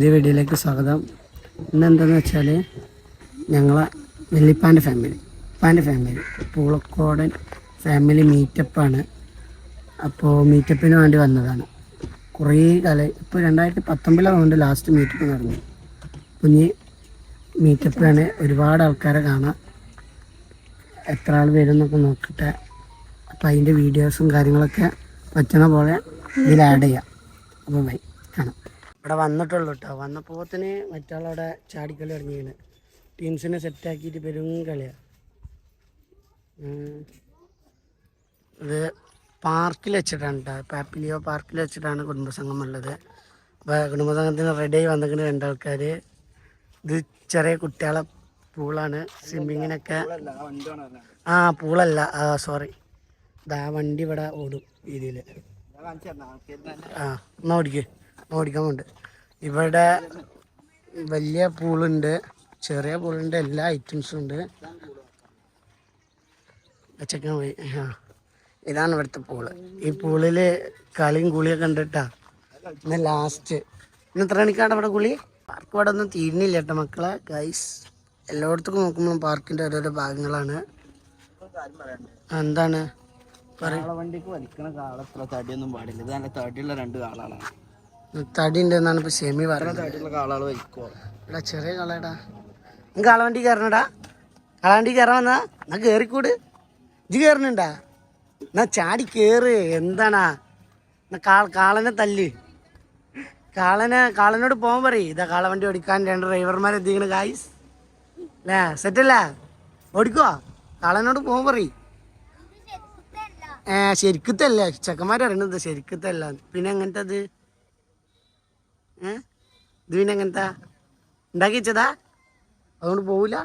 പുതിയ വീഡിയോയിലേക്ക് സ്വാഗതം. ഇന്ന് എന്താണെന്ന് വെച്ചാൽ ഞങ്ങളെ വെള്ളിപ്പാന്റെ ഫാമിലി ഉപ്പാന്റെ ഫാമിലി പൂളക്കോടൻ ഫാമിലി മീറ്റപ്പാണ് അപ്പോൾ മീറ്റപ്പിന് വേണ്ടി വന്നതാണ്. കുറേ കാലം ഇപ്പോൾ രണ്ടായിരത്തി പത്തൊമ്പതിലാണ് ലാസ്റ്റ് മീറ്റപ്പ് നടന്നു. കുഞ്ഞ് മീറ്റപ്പിലാണ് ഒരുപാട് ആൾക്കാരെ കാണാം. എത്ര ആൾ വരും എന്നൊക്കെ നോക്കട്ടെ. അപ്പം അതിന്റെ വീഡിയോസും കാര്യങ്ങളൊക്കെ പറ്റണ പോലെ ഇതിൽ ആഡ് ചെയ്യാം. അപ്പോൾ ബൈ കാണാം. ഇവിടെ വന്നിട്ടുള്ളൂ കേട്ടോ വന്നപ്പോത്തിന് മറ്റാളവിടെ ചാടിക്കളി ഇറങ്ങിയാണ് ടീംസിനെ സെറ്റാക്കിയിട്ട് പെരും കളിയാണ് ഇത് പാർക്കിൽ വെച്ചിട്ടാണ് കേട്ടോ പാപ്പിലിയോ പാർക്കിൽ വെച്ചിട്ടാണ് കുടുംബസംഘം ഉള്ളത് അപ്പോൾ കുടുംബസംഘത്തിന് റെഡി ആയി വന്നിരിക്കുന്ന രണ്ടാൾക്കാർ ഇത് ചെറിയ കുട്ടികളെ പൂളാണ്. സ്വിമ്മിങ്ങിനൊക്കെ ആ പൂളല്ല. സോറി ഇതാ വണ്ടി ഇവിടെ ഓടും. രീതിയിൽ ആ എന്നാ ഓടിക്ക്. ഓടിക്കാൻ പോണ്ട് ഇവിടെ വലിയ പൂളുണ്ട് ചെറിയ പൂളുണ്ട് എല്ലാ ഐറ്റംസും ഉണ്ട്. അച്ചക്കൻ പോയി. ആ ഇതാണ് ഇവിടുത്തെ പൂൾ. ഈ പൂളിൽ കളിയും കുളിയൊക്കെ കണ്ടിട്ടാ ഇന്ന് ലാസ്റ്റ് ഇന്ന് എത്ര മണിക്കാണ് അവിടെ കുളി പാർക്ക് ഇവിടെ ഒന്നും തീരുന്നില്ല കേട്ടോ മക്കളെ. ഗൈസ് എല്ലായിടത്തും നോക്കുമ്പോൾ പാർക്കിന്റെ ഓരോരോ ഭാഗങ്ങളാണ്. എന്താണ്? വണ്ടിക്ക് വലിക്കണ കാളത്ര തടിയൊന്നും പാടില്ല. ഇത് നല്ല തടിയുള്ള രണ്ട് കാളാണ് തടി ഉണ്ട് എന്നാണ് ഇപ്പൊ ഷെമി പറഞ്ഞത് ചെറിയ കളയടാ നിങ്ങൾ കാളവണ്ടി കയറണടാ കാളവണ്ടി കയറാൻ വന്നാ എന്നാ കേറിക്കൂട്. ഇജ് കയറണുണ്ടാ എന്നാ ചാടി കേറ്. എന്താണാ? എന്നാ കാ കാളനെ തല്ല്. കാളനെ കാളനോട് പോകാൻ പറയും. ഇതാ കാളവണ്ടി ഓടിക്കാൻ രണ്ട് ഡ്രൈവർമാർ എത്തിക്കണ ഗായ്സ് അല്ലേ? സെറ്റല്ല? ഓടിക്കോ. കാളനോട് പോകാൻ പറയും. ഏ ശരിക്കത്തല്ല. ചെക്കന്മാരറിയണത് ശരിക്കത്തല്ല. പിന്നെ എങ്ങനത്തെ അത് ഏ? ഇത് പിന്നെ എങ്ങനത്തെ? ഉണ്ടാക്കി വെച്ചതാ അതുകൊണ്ട് പോവില്ല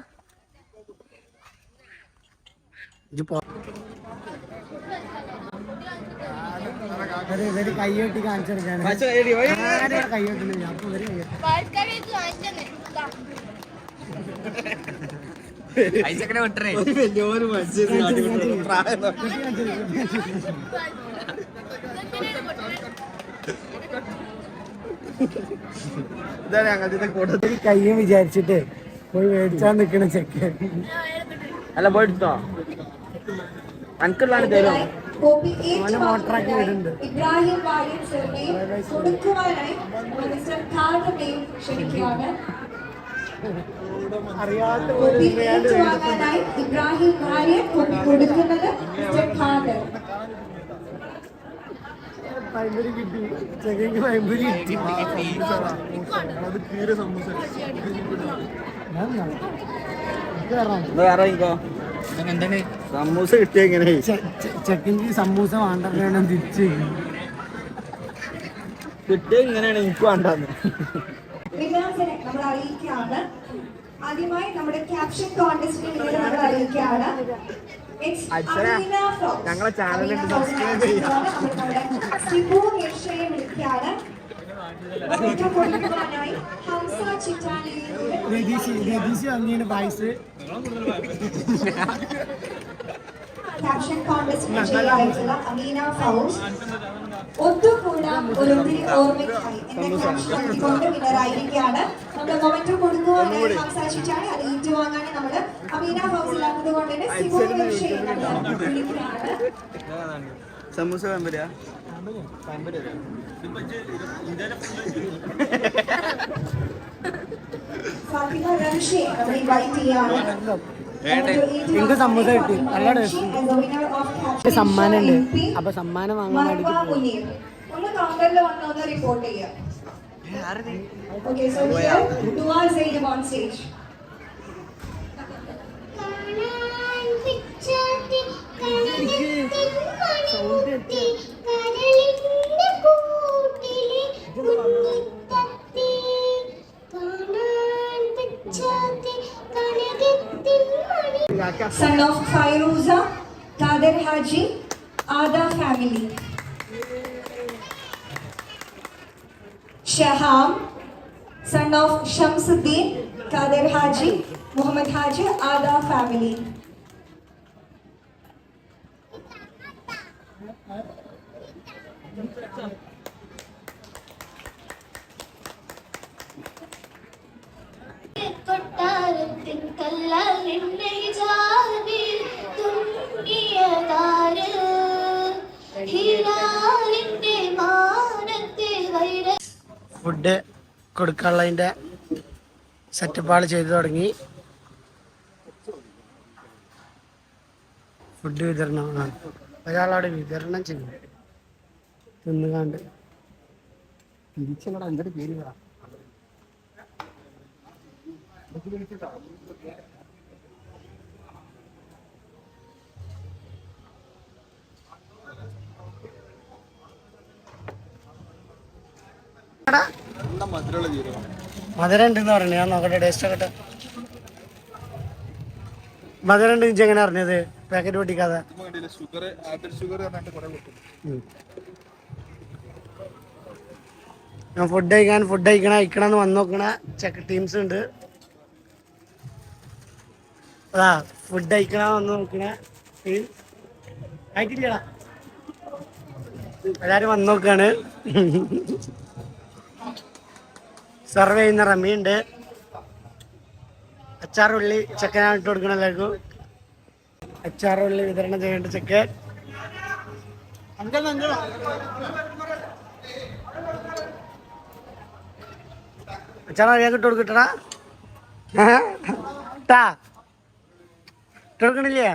കൈയോട്ടി കാണിച്ചെടുക്കാൻ കൈയൊട്ടില്ല അപ്പൊ ഇവർ കൈയ്യൊട്ടി. വലിയൊരു മനുഷ്യൻ ഇതാണ് ഞങ്ങളുടെ കൂടെ ഇവർ കയ്യും വിചാരിച്ചിട്ട് പോയി മേടിച്ചാൻ നിക്കണ ചെക്കൻ അല്ല പോയിട്ടോ അനക്കുള്ളാണ് തരും മോട്ടറാക്കി ഇബ്രാഹിം ഭാര്യ സാറിനെയും കൊടുക്കുവാനായി മിസ്റ്റർ ഖാദറിനെയും ക്ഷണിക്കുകയാണ്. അറിയാത്ത കോപ്പി ഏറ്റുവാങ്ങാനായി ഇബ്രാഹിം കൊടുക്കുന്നത് മിസ്റ്റർ ഖാദർ. പൈമ്പരി കിട്ടി. ചെക്കൻക്ക് പൈമ്പരി കിട്ടി. അത് ഇങ്ങോ എന്താണ്? സമൂസ കിട്ടിയ എങ്ങനെ ചെക്കൻക്ക് സമൂസ വേണ്ടവരാണ് തിരിച്ചു. കിട്ടിയ ഇങ്ങനെയാണ് എനിക്ക് വേണ്ടെന്ന് നമ്മൾ അറിയിക്കുകയാണ്. ആദ്യമായി നമ്മുടെ ക്യാപ്ഷൻ കോൺടെസ്റ്റിൽ നമ്മൾ അറിയിക്കുകയാണ്. അച്ഛനെ. ഞങ്ങളെ ചാനലിൽ സബ്സ്ക്രൈബ് ചെയ്യാം. Frogs ക്യാപ്ഷൻ കോൺടെസ്റ്റ് വിജയിയായിട്ടുള്ള അമീന ഫൗസ്. ഒത്തുകൂടാം ഒരൊത്തിരി ഓർമ്മയ്ക്കായി. എന്ന ക്യാപ്ഷൻ നൽകിക്കൊണ്ട് വിന്നറായിരിക്കുകയാണ് നമ്മുടെ മൊമെന്റോ കൊടുക്കുവാനായി സംസാരിച്ചിട്ടാണ് അത് ഏറ്റുവാങ്ങാൻ നമ്മൾ അമീന ഫൗസ് ഇല്ലാത്തത് കൊണ്ട് തന്നെ നമ്മൾ സമൂസ പമ്പരാ? ഫാത്തിമ റംഷയെ നമ്മൾ ഇൻവൈറ്റ് ചെയ്യാണ്. എനിക്ക് സമൂസ കിട്ടി. നല്ല ടേസ്റ്റ്. സമ്മാനം ഉണ്ട്. അപ്പൊ സമ്മാനം വാങ്ങാൻ വേണ്ടി റിപ്പോർട്ട് ചെയ്യാം. Son of Fairuza, Kader Haji, Ada family. Shaham, son of Shamsuddin, Kader Haji, Muhammad Haji, Ada family. Food കൊടുക്കാനുള്ളതിന്റെ സെറ്റപ്പുകൾ ചെയ്തു തുടങ്ങി. ഫുഡ് വിതരണമാണ്. ഒരാളവിടെ വിതരണം ചെയ്യും തിന്നുകാണ്ട്. തിരിച്ചങ്ങടെ? എന്തൊരു പേര് മധുരം ഉണ്ടെന്ന് പറഞ്ഞു. ഞാൻ നോക്കട്ടെ ടേസ്റ്റ് ആക്കട്ടെ മധുരം ഉണ്ട് ഇഞ്ചി എങ്ങനെ അറിഞ്ഞത്? പാക്കറ്റ് പൊട്ടിക്കാതെ. ഞാൻ ഫുഡ് കഴിക്കാൻ ഫുഡ് കഴിക്കണ ഇക്കണന്ന് വന്ന് നോക്കണ ചെക്ക് ടീംസ് ഉണ്ട്. അതാ ഫുഡ് കഴിക്കണ വന്ന് നോക്കണ ടീം എല്ലാരും വന്ന് നോക്കാണ്. സർവ് ചെയ്യുന്ന റമ്മിയുണ്ട് അച്ചാർ അച്ചാറുള്ളി ചെക്കനാണ് ഇട്ട് കൊടുക്കണം എല്ലാവർക്കും. അച്ചാറുള്ളി വിതരണം ചെയ്യേണ്ട ചെക്കൻ അച്ചാർ അറിയാൻ ഇട്ട് കൊടുക്കട്ടാ ട്ടാ ഇട്ട്. കൊടുക്കണില്ലേ.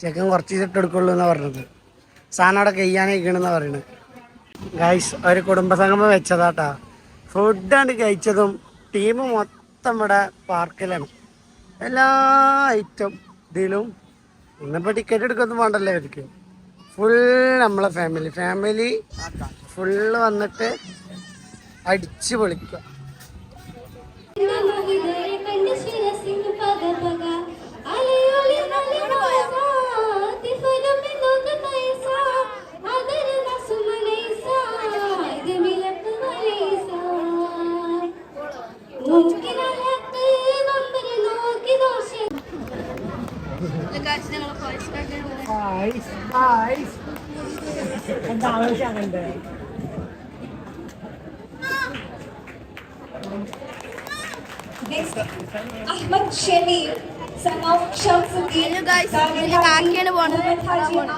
ചെക്കൻ കുറച്ച് ഇട്ട് കൊടുക്കുള്ളൂ എന്നാ പറഞ്ഞത്. സാധനം അവിടെ കഴിയാനായിക്കണെന്നാ പറയണത്. ഗൈസ് ഒരു കുടുംബസംഗമം വെച്ചതാട്ടാ. ഫുഡാണ് കഴിച്ചതും ടീം മൊത്തം ഇവിടെ പാർക്കിലാണ്. എല്ലാ ഐറ്റം ഇതിലും ഇന്നിപ്പോൾ ടിക്കറ്റ് എടുക്കൊന്നും വേണ്ടല്ലോ അവർക്ക് ഫുൾ നമ്മളെ ഫാമിലി ഫാമിലി ഫുള്ള് വന്നിട്ട് അടിച്ചു പൊളിക്കുക. എന്താ ആവശ്യമാകണ്ടേ Next, Ahmad Shamil, son of Shamsuddin. Hello guys, ഇതിൽ കാക്കയാണ് പോണത്. Muhammad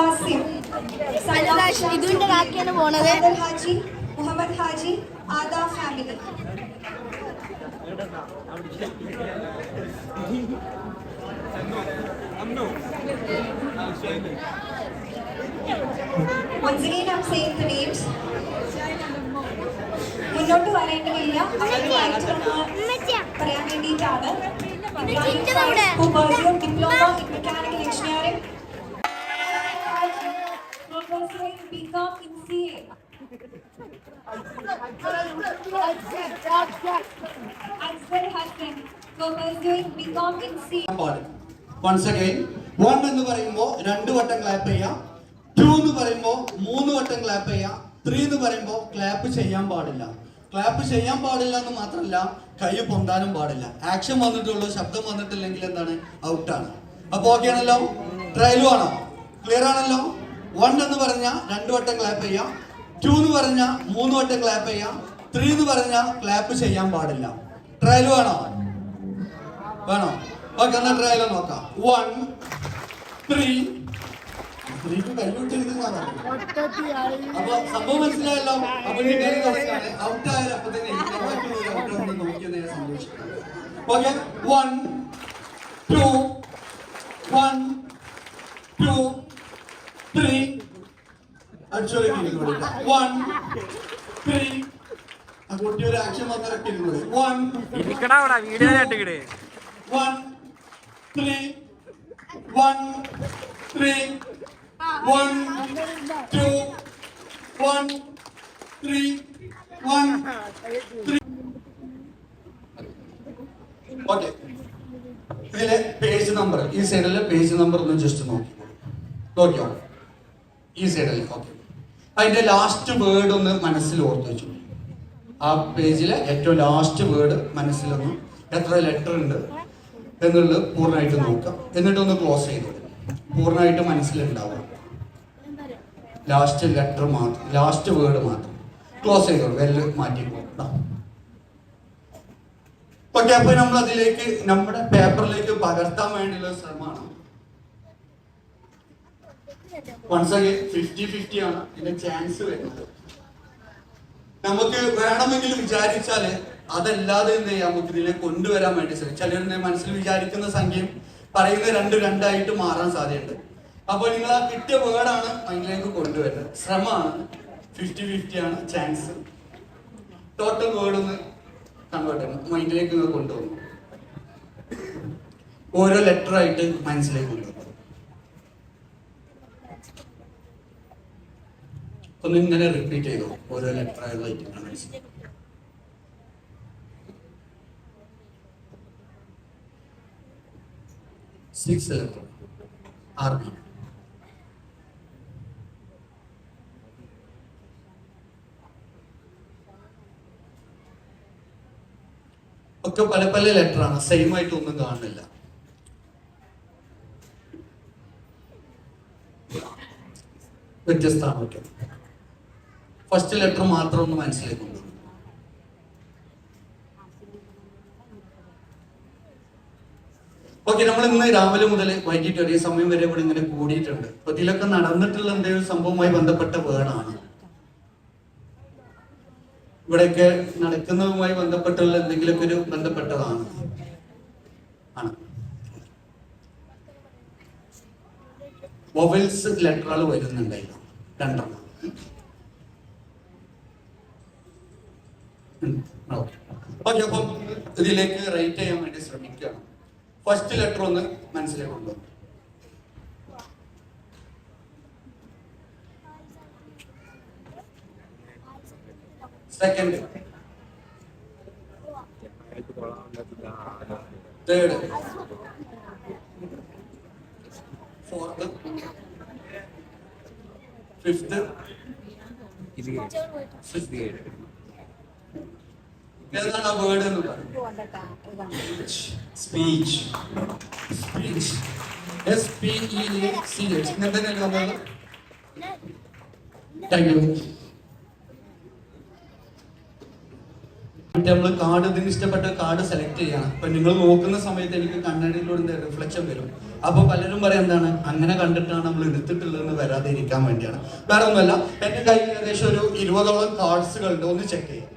Of guys, ഇതിന്റെ. കാക്കയാണ് പോണത്. Haji, Muhammad Haji, Aga family. Once again, I'm saying the names. മുന്നോട്ട് വരേണ്ടതില്ല അവരുമായിട്ട് നമ്മൾ പറയാൻ വേണ്ടിയിട്ടാണ് ചിറ്റതവിടെ. Diploma in mechanical engineering BCom in C A Aksar Hasan pursuing BCom in C. Once again one എന്ന് പറയുമ്പോൾ രണ്ട് വട്ടം ക്ലാപ്പ് ചെയ്യാം ടു എന്ന് പറയുമ്പോൾ മൂന്ന് വട്ടം ക്ലാപ്പ് ചെയ്യാം ത്രീ എന്ന് പറയുമ്പോൾ ക്ലാപ്പ് ചെയ്യാൻ പാടില്ല ക്ലാപ്പ് ചെയ്യാൻ പാടില്ല എന്ന് മാത്രമല്ല കൈ പൊന്താനും പാടില്ല. ആക്ഷൻ വന്നിട്ടുള്ളൂ ശബ്ദം വന്നിട്ടില്ലെങ്കിൽ എന്താണ്? ഔട്ടാണ് അപ്പൊ ഓക്കെ ആണല്ലോ? ട്രയലും ആണോ? ക്ലിയർ ആണല്ലോ? വൺ എന്ന് പറഞ്ഞാൽ രണ്ടു വട്ടം ക്ലാപ്പ് ചെയ്യാം. ടു എന്ന് പറഞ്ഞാൽ മൂന്ന് വട്ടം ക്ലാപ്പ് ചെയ്യാം. ത്രീ എന്ന് പറഞ്ഞാൽ ക്ലാപ്പ് ചെയ്യാൻ പാടില്ല. ട്രയൽ വേണോ? വേണോ? ഓക്കെ എന്നാൽ ട്രയൽ നോക്കാം. വൺ ത്രീ അപ്പൊ സംഭവം മനസ്സിലായല്ലോ? അപ്പൊ ഔട്ടായാലും അപ്പൊ തന്നെ ഇരിക്കണം. ബാക്കിയുള്ളവർ out ആണെന്ന് നോക്കിയത് ഞാൻ സന്തോഷിക്കാം okay one two one two three അടിച്ചോളി one three ആ കുട്ടി ഒരു action വന്നിറക്കി one one, three, one, three, one, two, one, three, one, three. Okay ഇതിലെ പേജ് നമ്പർ ഈ സൈഡിലെ പേജ് നമ്പർ ഒന്ന് ജസ്റ്റ് നോക്കി. നോക്കിയോ? ഈ സൈഡിൽ ഓക്കെ അതിന്റെ ലാസ്റ്റ് വേർഡ് ഒന്ന് മനസ്സിൽ ഓർത്ത് വെച്ചു. ആ പേജിലെ ഏറ്റവും ലാസ്റ്റ് വേർഡ് മനസ്സിലൊന്ന് എത്ര ലെറ്റർ ഉണ്ട് എന്നുള്ളത് പൂർണമായിട്ട് നോക്കാം എന്നിട്ട് ഒന്ന് ക്ലോസ് ചെയ്തു. പൂർണമായിട്ട് മനസ്സിലുണ്ടാവുക. ലാസ്റ്റ് ലെറ്റർ മാത്രം ലാസ്റ്റ് വേർഡ് മാത്രം. ക്ലോസ് ചെയ്തോളൂ വെല്ല് മാറ്റിക്കോ. ഓക്കെ അപ്പൊ നമ്മൾ അതിലേക്ക് നമ്മുടെ പേപ്പറിലേക്ക് പകർത്താൻ വേണ്ടിയുള്ള ശ്രമമാണ്. വൺസ് ഫിഫ്റ്റി ഫിഫ്റ്റി ആണ് ഇതിന്റെ ചാൻസ് വരുന്നത്. നമുക്ക് വേണമെങ്കിൽ വിചാരിച്ചാൽ അതല്ലാതെ എന്ത് ചെയ്യാം? നമുക്ക് ഇതിനെ കൊണ്ടുവരാൻ വേണ്ടി ശ്രമിക്കും. മനസ്സിൽ വിചാരിക്കുന്ന സംഖ്യയും പറയുന്ന രണ്ട് രണ്ടായിട്ട് മാറാൻ സാധ്യതയുണ്ട്. അപ്പൊ നിങ്ങൾ ആ കിട്ടിയ വേർഡാണ് മൈൻഡിലേക്ക് കൊണ്ടുവരുന്നത്. ശ്രമമാണ്. ഫിഫ്റ്റി ഫിഫ്റ്റി ആണ് ചാൻസ് ടോട്ടൽ വേർഡ് ഒന്ന് കൺവേർട്ട് മൈൻഡിലേക്ക് നിങ്ങൾ കൊണ്ടുവന്നു ഓരോ ലെറ്റർ ആയിട്ട് മനസ്സിലേക്ക് കൊണ്ടുപോകും. ഒന്ന് ഇങ്ങനെ റിപ്പീറ്റ് ചെയ്തു ഓരോ ലെറ്റർ ആയിട്ട് മനസ്സിലാക്കി. സിക്സ് ലെറ്റർ ആർമി ഒക്കെ പല പല ലെറ്റർ ആണ് സെയിം ആയിട്ട് ഒന്നും കാണുന്നില്ല. വ്യത്യസ്തമാണ് ഒക്കെ. ഫസ്റ്റ് ലെറ്റർ മാത്രം ഒന്ന് മനസ്സിലേക്ക് കൊണ്ടുവരും ഓക്കെ നമ്മൾ ഇന്ന് രാവിലെ മുതൽ വൈകിട്ട് ഒരേ സമയം വരെ ഇവിടെ ഇങ്ങനെ കൂടിയിട്ടുണ്ട്. അപ്പൊ ഇതിലൊക്കെ നടന്നിട്ടുള്ള എന്തെങ്കിലും സംഭവവുമായി ബന്ധപ്പെട്ട വേർഡാണ് ഇവിടെയൊക്കെ നടക്കുന്നതുമായി ബന്ധപ്പെട്ടുള്ള എന്തെങ്കിലുമൊക്കെ ഒരു ബന്ധപ്പെട്ടതാണ്. ആണ്. വൊവൽസ് ലെറ്ററുകൾ വരുന്നുണ്ടായിരുന്നു രണ്ടെണ്ണം. ഓക്കെ. അപ്പം ഇതിലേക്ക് റൈറ്റ് ചെയ്യാൻ വേണ്ടി ശ്രമിക്കുകയാണ്. ഫസ്റ്റ് ലെറ്റർ ഒന്ന് മനസ്സിലേക്ക് കൊണ്ടുവന്നു. സെക്കൻഡ് തേർഡ് ഫോർത്ത് ഫിഫ്ത്ത് ഏതാണ് ആ വേർഡ് എന്ന് പറയുന്നത്? Speech speech S P E C H ഇങ്ങനത്തെ വന്നത്? താങ്ക് യു നമ്മൾ കാർഡ് ഇതിന് ഇഷ്ടപ്പെട്ട കാർഡ് സെലക്ട് ചെയ്യണം. അപ്പൊ നിങ്ങൾ നോക്കുന്ന സമയത്ത് എനിക്ക് കണ്ണടിയിലൂടെ റിഫ്ലക്ഷൻ വരും. അപ്പൊ പലരും പറയാം എന്താണ്? അങ്ങനെ കണ്ടിട്ടാണ് നമ്മൾ എടുത്തിട്ടുള്ളതെന്ന് വരാതെ ഇരിക്കാൻ വേണ്ടിയാണ്. വേറെ ഒന്നുമല്ല എന്റെ കയ്യിൽ ഏകദേശം ഒരു ഇരുപതോളം കാർഡ്സുകൾ ഉണ്ട് ഒന്ന് ചെക്ക് ചെയ്യാം.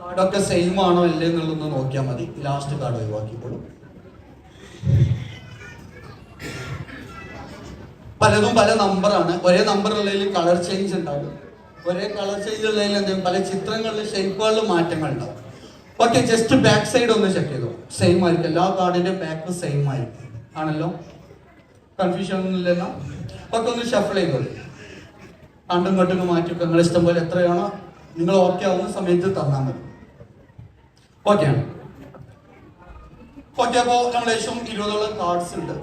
കാർഡൊക്കെ സെയിം ആണോ അല്ലേ എന്നുള്ളതൊന്ന് നോക്കിയാൽ മതി. ലാസ്റ്റ് കാർഡ് ഒഴിവാക്കിക്കോളൂ. പലതും പല നമ്പറാണ് ഒരേ നമ്പർ ഉള്ളതിൽ കളർ ചേഞ്ച് ഉണ്ടാവും ഒരേ കളർ ചെയ്തുള്ളതിൽ എന്തെങ്കിലും പല ചിത്രങ്ങളിൽ ഷേപ്പുകളിൽ മാറ്റങ്ങൾ ഉണ്ടാവും ഓക്കെ ജസ്റ്റ് ബാക്ക് സൈഡ് ഒന്ന് ചെക്ക് ചെയ്തു? സെയിം ആയിരിക്കും. എല്ലാ കാർഡിന്റെ ബാക്ക് സെയിം ആയിരിക്കും. ആണല്ലോ? കൺഫ്യൂഷൻ ഒന്നും ഇല്ലല്ലോ? ഒക്കെ ഒന്ന് ഷഫിൾ ചെയ്തോളൂ കണ്ടും ഇങ്ങോട്ടും മാറ്റി നിങ്ങൾ ഇഷ്ടം പോലെ എത്രയാണോ നിങ്ങൾ ഓക്കെ ആവുന്ന സമയത്ത് തന്നാൽ മതി. ഓക്കെ ആണ്. ഓക്കെ അപ്പോൾ നമ്മൾ ഏകദേശം ഇരുപതോളം കാർഡ്സ് ഉണ്ട്.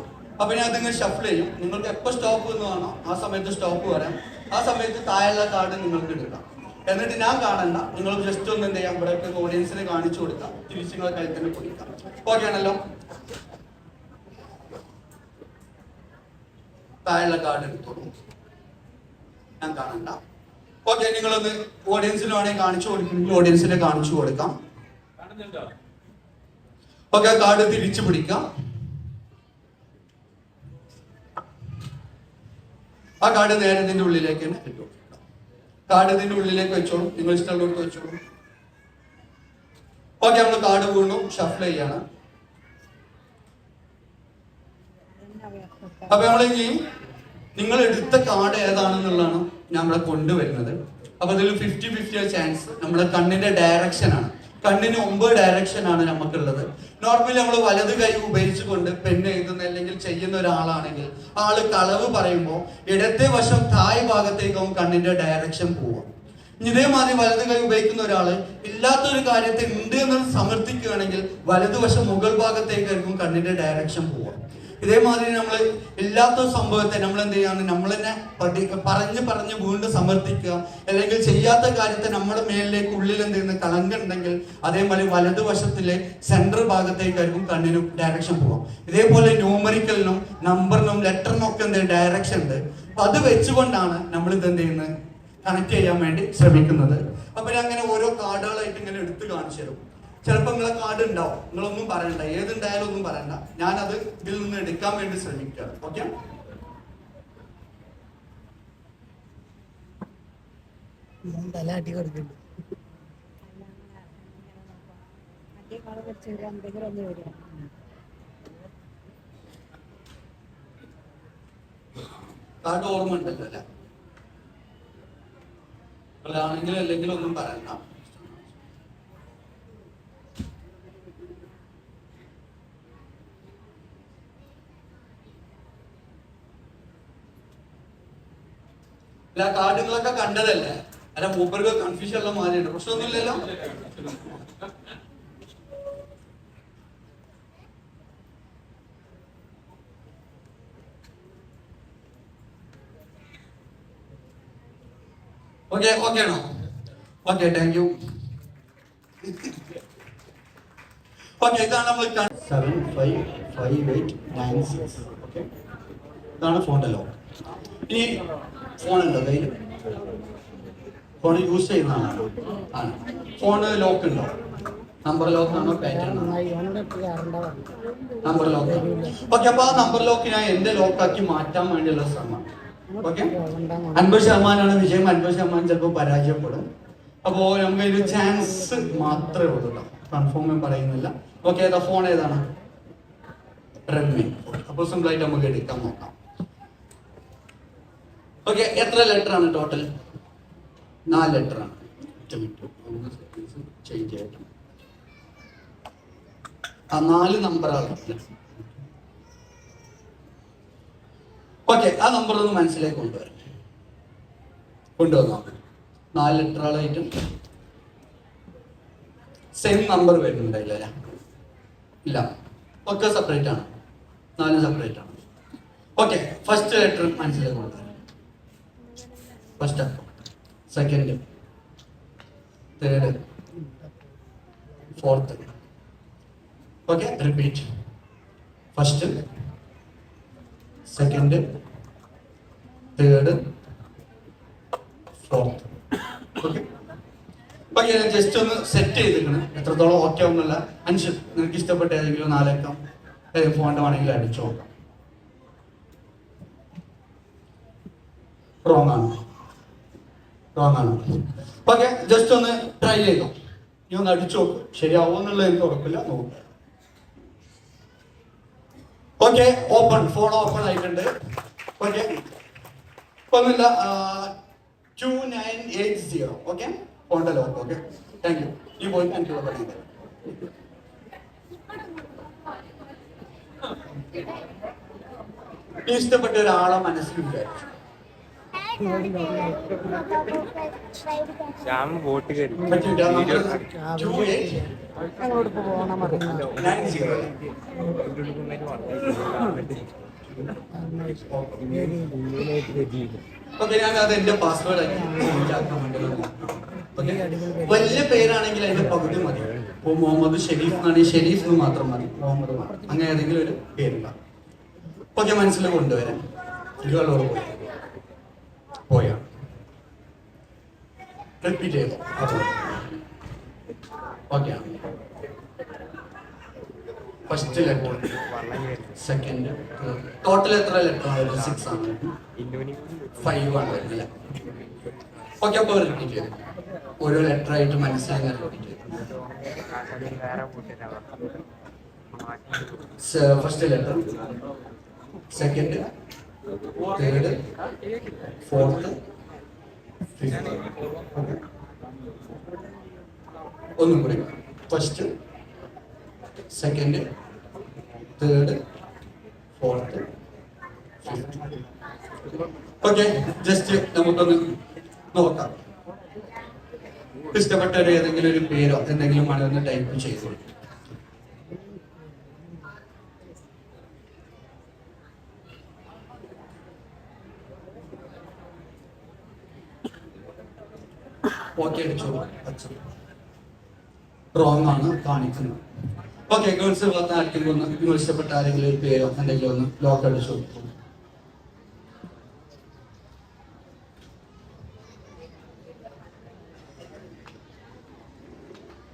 അപ്പൊ ഞാൻ അതിങ്ങനെ ഷഫിൾ ചെയ്യും. നിങ്ങൾക്ക് എപ്പോൾ സ്റ്റോപ്പ് എന്ന് വേണോ ആ സമയത്ത് സ്റ്റോപ്പ് വരാം. ആ സമയത്ത് താഴെയുള്ള കാർഡ് നിങ്ങൾക്ക് എടുക്കാം എന്നിട്ട് ഞാൻ കാണണ്ട. നിങ്ങൾ ജസ്റ്റ് ഒന്ന് എന്ത് ചെയ്യാം? ഇവിടെ ഓഡിയൻസിന് കാണിച്ചു കൊടുക്കാം. തിരിച്ച് നിങ്ങളെ കയ്യിൽ തന്നെ കൊടുക്കാം ഓക്കെ ആണല്ലോ? താഴെയുള്ള കാർഡ് എടുത്തോളൂ. ഞാൻ കാണണ്ട. ഓക്കെ നിങ്ങളൊന്ന് ഓഡിയൻസിന് വേണമെങ്കിൽ കാണിച്ചു കൊടുക്കുന്നെങ്കിൽ ഓഡിയൻസിനെ കാണിച്ചു കൊടുക്കാം. ഓക്കെ ആ കാർഡ് തിരിച്ചു പിടിക്കാം. ആ കാർഡ് നേരെ ഇതിന്റെ ഉള്ളിലേക്ക് തന്നെ ഇട്ടു കാർഡ് ഇതിന്റെ ഉള്ളിലേക്ക് വെച്ചോളൂ. നിങ്ങൾ ഇഷ്ടമുള്ളവർക്ക് വെച്ചോളൂ. ഓക്കെ നമ്മൾ കാർഡ് വീണ്ടും ഷഫിൾ ചെയ്യാണ്. അപ്പൊ നമ്മൾ ഇനി നിങ്ങൾ എടുത്ത കാർഡ് ഏതാണെന്നുള്ളതാണ് ഇവിടെ കൊണ്ടുവരുന്നത്. അപ്പൊ അതിൽ ഫിഫ്റ്റി ഫിഫ്റ്റി ചാൻസ് നമ്മുടെ കണ്ണിന്റെ ഡയറക്ഷൻ ആണ്. കണ്ണിന് ഒമ്പത് ഡയറക്ഷൻ ആണ് നമുക്കുള്ളത്. നോർമലി നമ്മൾ വലത് കൈ ഉപയോഗിച്ചുകൊണ്ട് പെണ്ണ് എഴുതുന്ന അല്ലെങ്കിൽ ചെയ്യുന്ന ഒരാളാണെങ്കിൽ ആൾ കളവ് പറയുമ്പോൾ ഇടത്തെ വശം തായ് ഭാഗത്തേക്കും കണ്ണിന്റെ ഡയറക്ഷൻ പോവാം ഇതേമാതിരി വലത് കൈ ഉപയോഗിക്കുന്ന ഒരാൾ ഇല്ലാത്തൊരു കാര്യത്തെ ഉണ്ട് എന്ന് സമർത്ഥിക്കുകയാണെങ്കിൽ വലതുവശം മുകൾ ഭാഗത്തേക്കായിരിക്കും കണ്ണിന്റെ ഡയറക്ഷൻ പോവുക. ഇതേമാതിരി നമ്മൾ ഇല്ലാത്ത സംഭവത്തെ നമ്മൾ എന്ത് ചെയ്യാണ് നമ്മൾ തന്നെ പഠി പറഞ്ഞ് പറഞ്ഞ് വീണ്ടും സമർത്ഥിക്കുക. അല്ലെങ്കിൽ ചെയ്യാത്ത കാര്യത്തെ നമ്മുടെ മേലിലേക്ക് ഉള്ളിൽ എന്ത് ചെയ്യുന്ന കളങ്കുണ്ടെങ്കിൽ അതേമാതിരി വലതുവശത്തിലെ സെൻട്രൽ ഭാഗത്തേക്കായിരിക്കും കണ്ണിനും ഡയറക്ഷൻ പോകാം ഇതേപോലെ ന്യൂമറിക്കലിനും നമ്പറിനും ലെറ്ററിനും ഒക്കെ എന്ത് ഡയറക്ഷൻ ഉണ്ട്. അപ്പൊ അത് വെച്ചുകൊണ്ടാണ് നമ്മൾ ഇത് എന്ത് ചെയ്യുന്നത്? കണക്ട് ചെയ്യാൻ വേണ്ടി ശ്രമിക്കുന്നത്. അപ്പൊ അങ്ങനെ ഓരോ കാർഡുകളായിട്ട് ഇങ്ങനെ എടുത്ത് കാണിച്ചു തരും. ചിലപ്പോൾ നിങ്ങളെ കാർഡ് ഉണ്ടാവും. നിങ്ങളൊന്നും പറയണ്ട. ഏതുണ്ടായാലും ഒന്നും പറയണ്ട. ഞാനത് ഇതിൽ നിന്ന് എടുക്കാൻ വേണ്ടി ശ്രമിക്കുകയാണ്. ഓക്കെ തല അടി കാർഡ് ഓർമ്മ ഉണ്ടല്ലോ അല്ലെ? ആണെങ്കിലും അല്ലെങ്കിലും ഒന്നും പറയണ്ട. അല്ല കാർഡുകളൊക്കെ കണ്ടതല്ലേ? അല്ല മൂപ്പർക്ക് കൺഫ്യൂഷൻ എല്ലാം മാറിയുണ്ട് പ്രശ്നമൊന്നുമില്ലല്ലോ? ഓക്കെ ഓക്കെ ആണോ? ഓക്കെ താങ്ക് യു ഓക്കെ ഇതാണ് നമ്മൾ seven five five eight nine six okay ഇതാണ് ഫോണിന്റെ ലോക്ക് ഇനി ഫോണുണ്ടോ കയ്യിൽ ഫോൺ യൂസ് ചെയ്യുന്നതാണോ ആണ്. ഫോണ് ലോക്ക് ഉണ്ടോ? നമ്പർ ലോക്ക് ആണോ നമ്പർ ലോക്ക് ഓക്കെ അപ്പൊ ആ നമ്പർ ലോക്ക് ഞാൻ എന്റെ ലോക്കാക്കി മാറ്റാൻ വേണ്ടിയുള്ള ശ്രമം. ഓക്കെ അൻപത് ശതമാനമാണ് വിജയം. അൻപത് ശതമാനം ചിലപ്പോൾ പരാജയപ്പെടും. അപ്പോ നമുക്ക് ഒരു ചാൻസ് മാത്രമേ ഉള്ളൂ കേട്ടോ കൺഫേം ഞാൻ പറയുന്നില്ല. ഓക്കെ ഫോൺ ഏതാണ്? റെഡ്മി അപ്പോൾ സിമ്പിൾ ആയിട്ട് നമുക്ക് എടുക്കാൻ നോക്കാം. ഓക്കെ എത്ര ലെറ്റർ ആണ് ടോട്ടൽ നാല് ലെറ്റർ ആണ്. ചേഞ്ച് ചെയ്യട്ടെ ആ നാല് നമ്പറാണ് ഓക്കെ ആ നമ്പർ ഒന്ന് മനസ്സിലേക്ക് കൊണ്ടുവരാം. കൊണ്ടുവന്നോ? നാല് ലെറ്റർ ആളായിട്ടും സെയിം നമ്പർ വരുന്നുണ്ടായില്ല ഇല്ല. ഒക്കെ സെപ്പറേറ്റ് ആണ്. നാല് സെപ്പറേറ്റ് ആണ്. ഓക്കെ ഫസ്റ്റ് ലെറ്റർ മനസ്സിലേക്ക് കൊണ്ടുവരാം. First second third fourth okay repeat first second third fourth okay ഞാൻ ജസ്റ്റ് ഒന്ന് സെറ്റ് ചെയ്തിരിക്കണം. എത്രത്തോളം ഓക്കെ ഒന്നുമില്ല അഞ്ച്. നിനക്ക് ഇഷ്ടപ്പെട്ട ഏതെങ്കിലും നാലക്കം ഫോണിന്റെ വേണമെങ്കിൽ അടിച്ചു നോക്കാം റോങ് റോങ് ഓക്കെ ജസ്റ്റ് ഒന്ന് ട്രൈ ചെയ്തോ. നീ ഒന്ന് അടിച്ചു നോക്ക്. ശരിയാവോ എന്നുള്ളത് എനിക്ക് ഉറപ്പില്ല. നോക്കാം. ഓക്കെ ഓപ്പൺ ഫോൺ ഓപ്പൺ ആയിട്ടുണ്ട്. ഓക്കെ. ഒന്നുമില്ല two nine eight zero okay? Lock okay. Thank you ഈ പോയി എനിക്കുള്ള യു നീ ഇഷ്ടപ്പെട്ട ഒരാളെ വിചാരിച്ചു. ശ്യാം വോട്ട് കയറി പറ്റില്ല two eight nine zero okay ഞാൻ അത് എന്റെ പാസ്വേഡ് ആക്കി change ആക്കാൻ വേണ്ടി നോക്കാം. Okay? വലിയ പേരാണെങ്കിൽ അതിന്റെ പകുതി മതി. ഇപ്പൊ മുഹമ്മദ് ഷെരീഫ് എന്നാണെങ്കിൽ ഷെരീഫ് മാത്രം മതി. മുഹമ്മദ് അങ്ങനെ ഏതെങ്കിലും ഒരു പേരുണ്ടാവും ഓക്കെ മനസ്സിൽ കൊണ്ടുവരാം. ഇരുവള്ളോട് പോയി. പോയാ. റിപ്പീറ്റ് ചെയ്തോ. Okay first letter second total എത്ര ലെറ്റർ ആണ്? സിക്സ് ആണ്. ഫൈവ് ആണ് അപ്പോൾ റിപ്പീറ്റ് ചെയ്തു. ഓരോ ലെറ്റർ ആയിട്ട് മനസ്സിലായി റിപ്പീറ്റ് ചെയ്തു. First letter second third fourth ഒന്നും കൂടി. First second third fourth okay just നമുക്കൊന്ന് നോക്കാം. ഇഷ്ടപ്പെട്ട ഏതെങ്കിലും ഒരു പേരോ എന്തെങ്കിലും ഒന്ന് ടൈപ്പ് ചെയ്തോളൂ ഓക്കെ അടിച്ചു. റോങ് ആണ് കാണിക്കുന്നത് ഓക്കെ ഗേൾസ് ഭാഗത്ത് ആർക്കെങ്കിലും ഒന്ന് നിങ്ങൾ ഇഷ്ടപ്പെട്ട ആരെങ്കിലും ഒരു പേരോ എന്തെങ്കിലും ഒന്ന് ലോക്ക് അടിച്ചു. കൊടുക്കും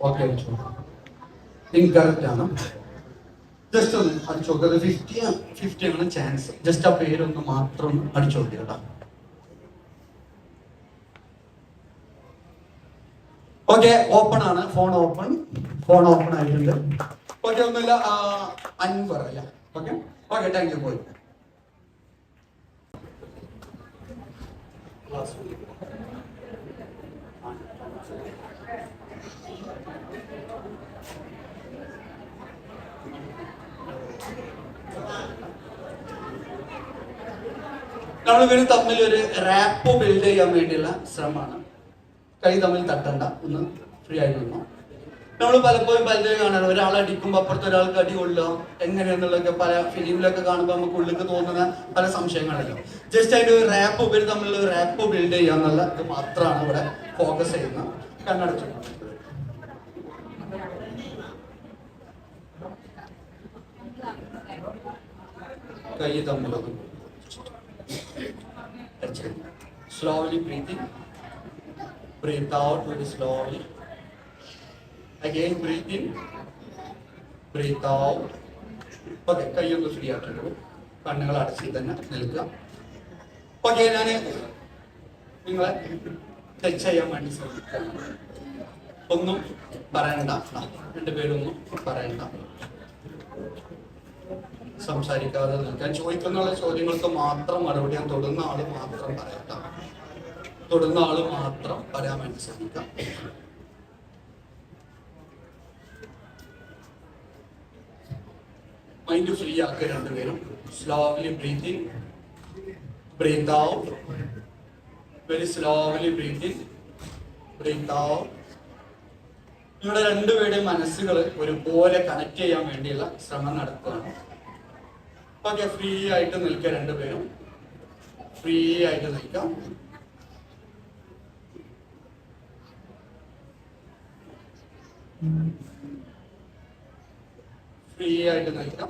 ഓക്കെ അടിച്ചു ഇൻകറക്റ്റ് ആണ്. ജസ്റ്റ് ഒന്ന് അടിച്ചു. നോക്കുക ഫിഫ്റ്റി ഫിഫ്റ്റി ചാൻസ് ജസ്റ്റ് ആ പേരൊന്ന് മാത്രം അടിച്ചു നോക്കുക ഓക്കെ ഓപ്പൺ ആണ്. ഫോൺ ഓപ്പൺ ഫോൺ ഓപ്പൺ ആയിട്ടുണ്ട്. ഓക്കെ ഒന്നുമില്ല. അൻവർ അല്ല? ഓക്കെ ഓക്കെ താങ്ക് യു പോയി. നമ്മൾ ഇവർ തമ്മിൽ ഒരു റാപ്പ് ബിൽഡ് ചെയ്യാൻ വേണ്ടിയുള്ള ശ്രമമാണ്. കൈ തമ്മിൽ തട്ടണ്ട. ഒന്ന് ഫ്രീ ആയി നിന്നോ. നമ്മൾ പലപ്പോഴും പലരും കാണാറ്. ഒരാൾ അടിക്കുമ്പോൾ അപ്പുറത്ത് ഒരാൾക്ക് അടി കൊള്ളുക എങ്ങനെയെന്നുള്ളതൊക്കെ പല ഫിലിമിലൊക്കെ കാണുമ്പോൾ നമുക്ക് ഉള്ളിൽ തോന്നുന്ന പല സംശയങ്ങളല്ലോ ജസ്റ്റ് അതിന്റെ ഒരു റാപ്പ് ഉപരി തമ്മിലുള്ള ഒരു റാപ്പ് ബിൽഡ് ചെയ്യുക എന്നുള്ള ഇത് മാത്രമാണ് ഇവിടെ ഫോക്കസ് ചെയ്യുന്നത് കണ്ണടച്ചു കൈ തമ്മിലൊക്കെ slowly breathing breathe out very slowly. Again breathe in. Breathe out. Okay കൈയൊന്ന് ഫ്രീ ആക്കിയിട്ടുള്ളൂ കണ്ണുകൾ അടച്ച് തന്നെ നിൽക്കുക. ഓക്കെ ഞാൻ നിങ്ങളെ ടച്ച് ചെയ്യാൻ വേണ്ടി ശ്രമിക്കാം. ഒന്നും പറയണ്ട. രണ്ടുപേരൊന്നും പറയണ്ട. സംസാരിക്കാതെ നിൽക്കാൻ. ചോദിക്കുന്നുള്ള ചോദ്യങ്ങൾക്ക് മാത്രം മറുപടി ഞാൻ തൊടുന്ന ആൾ മാത്രം പറയണ്ട തൊടുന്ന ആൾ മാത്രം പറയാൻ വേണ്ടി ശ്രമിക്കാം. മൈൻഡ് ഫ്രീ ആക്കുക രണ്ടുപേരും. Slowly breathing breathe out very slowly breathing breathe out നിങ്ങളുടെ രണ്ടുപേരുടെയും മനസ്സുകൾ ഒരുപോലെ കണക്ട് ചെയ്യാൻ വേണ്ടിയുള്ള ശ്രമം നടത്തുകയാണ്. ഓക്കെ ഫ്രീ ആയിട്ട് നിൽക്കുക രണ്ടുപേരും. ഫ്രീ ആയിട്ട് നിൽക്കാം. ഫ്രീ ആയിട്ട് നിൽക്കാം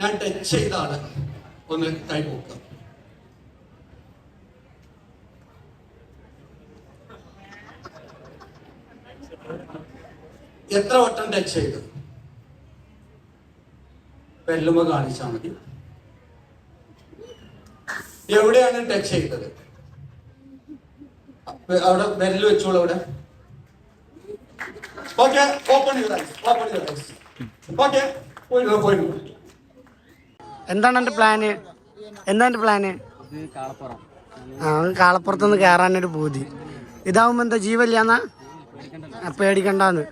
ഞാൻ ടച്ച് ചെയ്താണ്. ഒന്ന് കൈ പോക്കുക എത്ര വട്ടം ടച്ച് ചെയ്തു? പെല്ലുമ കാണിച്ചാൽ മതി. എവിടെയാണ് ടച്ച് ചെയ്തത്? അവിടെ വിരൽ വെച്ചോളൂ അവിടെ. ഓക്കെ ഓപ്പൺ ഓപ്പൺ ഓക്കെ എന്താണ് എന്റെ പ്ലാന് എന്താണ് എന്റെ പ്ലാന് ആ കാളപ്പുറത്തുനിന്ന് കയറാനൊരു പൂതി. ഇതാവുമ്പോ എന്താ ജീവല്ലാന്നാ പേടിക്കണ്ടാന്ന്.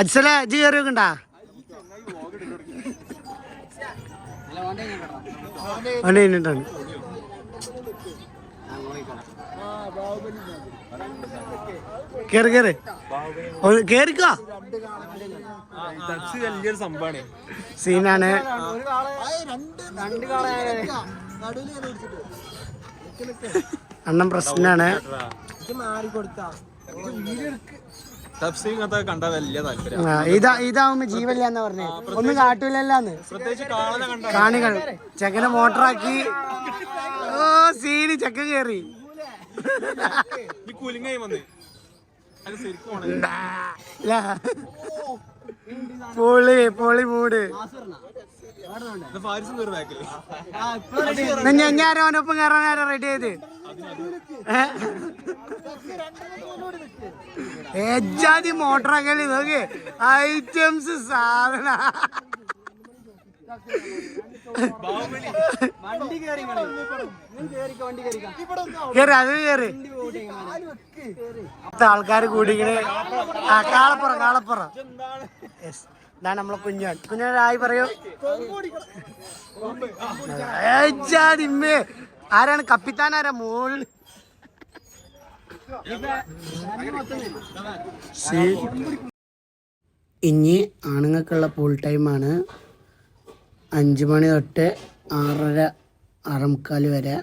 അച്ഛല ഇജ്ജ് കയറി വെക്കണ്ടാ കഴിഞ്ഞിട്ടാണ് കേറി കേറി. കേറിക്കോ. വലിയൊരു സംഭവമാണ്. സീനാണ്. അണ്ണൻ പ്രശ്നാണ്. തപ്സി ഇങ്ങനത്തെ കണ്ട വലിയ താല്പര്യം. ആ, ഇതാ ഇതാവുമ്പോ ജീവല്ലാന്ന് പറഞ്ഞേ. ഒന്നും കാട്ടൂലല്ലാന്ന്. കാണികൾ. ചെക്കനെ മോട്ടറാക്കി. ഓ സീന് ചെക്കൻ കേറി. കുലുങ്ങായി വന്ന്. പൊളി പൊളി മൂട്. ഞാൻ അവനൊപ്പം കയറാൻ ആരാ റെഡി ചെയ്ത് ഏജാതി മോട്ടറൊക്കെ നോക്ക്. ഐറ്റംസ് സാധന. കേറി അത് കേറി. ആൾക്കാർ കൂടിക്കണേ ആ കാളപ്പുറം കാളപ്പുറം. ഇതാണ് നമ്മളെ കുഞ്ഞാൻ കുഞ്ഞാൻ ആയി പറയൂ. ആരാണ്? കപ്പിത്താൻ ആരാ? മോൾ. ഇനി ആണുങ്ങൾക്കുള്ള പൂൾ ടൈമാണ് അഞ്ച് മണി തൊട്ട് ആറര ആറേമുക്കാൽ വരെ.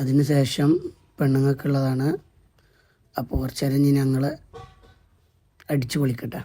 അതിന് ശേഷം പെണ്ണുങ്ങൾക്കുള്ളതാണ്. അപ്പോൾ കുറച്ചേരം ഇനി ഞങ്ങൾ അടിച്ചു പൊളിക്കട്ടെ.